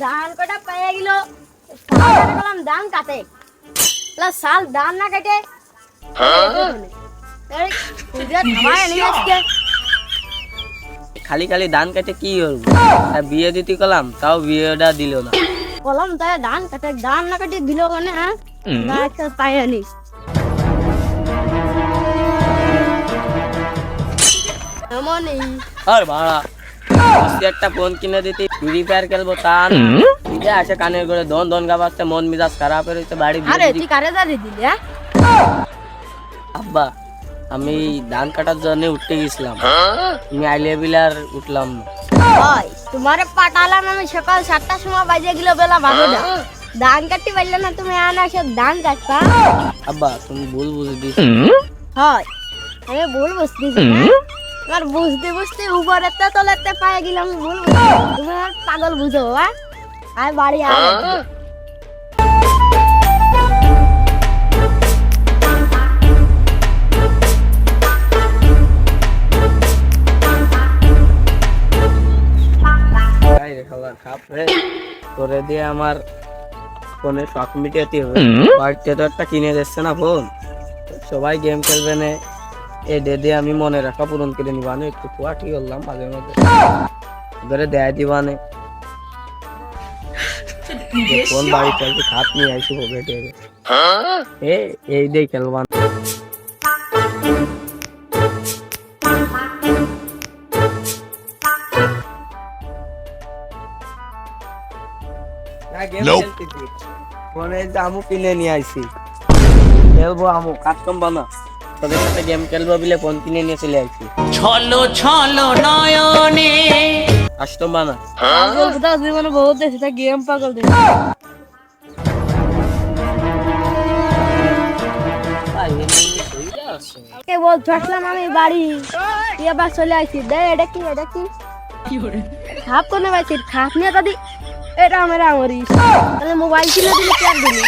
ধান কটা পেয়ে গেল? গেলাম ধান কাটে। সাল ধান না কাটে? আজকে। খালি খালি ধান কাটে কি করব? বিয়ে দিতে কলাম তাও বিয়েটা দিল না। কলম তাই ধান কাটে ধান না কাটে দিল মানে হ্যাঁ? না একটা পায়ে নি আর ভাড়া একটা ফোন কিনে দিতে ফ্রি ফায়ার খেলব তা না। নিজে আসে কানের করে দন দন গাবাচ্ছে মন মিজাজ খারাপ হয়ে রয়েছে বাড়ি আরে তুই কারে দাঁড়িয়ে দিলি হ্যাঁ? আব্বা আমি ধান কাটার জন্য উঠতে গেছিলাম। আমি আইলে বিলার উঠলাম না। ওই তোমারে পাঠালাম আমি সকাল সাতটার সময় বাজে গেল বেলা বারোটা। ধান কাটতে পারলে না তুমি আনা সব ধান কাটবা। আব্বা তুমি ভুল বুঝে দিস হয় আমি ভুল বুঝতেছি না আমার বুঝতে বুঝতে উপরেতে তলেতে পায়ে গেলাম ভুল পাগল বুঝো বাবা আর বাড়ি দিয়ে আমার ফোনে শখ মিটাতে হবে। বাড়িতে তো একটা কিনে দিচ্ছে না ফোন। সবাই গেম খেলবে না। এ দে দিয়ে আমি মনে রাখা পূরণ করে নিবানে একটু কুয়া ঠিক করলাম মাঝে মাঝে ধরে দেয় দিবানে। ফোন বাড়িতে একটু খাত নিয়ে আইসি হবে টেবে এ এই দিয়ে খেলবান। না গেম খেলতেছি। ফোনে যে আমু কিনে নিয়ে আইছি। খেলব আমু কাস্টম বানা। তোদের সাথে গেম খেলব বলে ফোন কিনে নিয়ে চলে আইছি ছলো ছলো নয়নে। বানা। পাগল বুঝা জীবনে বহুত দেখি তা গেম পাগল দেখি কে বল আসলাম আমি বাড়ি। তুই আবার চলে আসছি দে এটা কি এটা কি? খাপ কোনে পাইছি খাপ নিয়ে দাদি এটা আমার আমরিস তাহলে মোবাইল কিনে দিলে কি আর দিলি?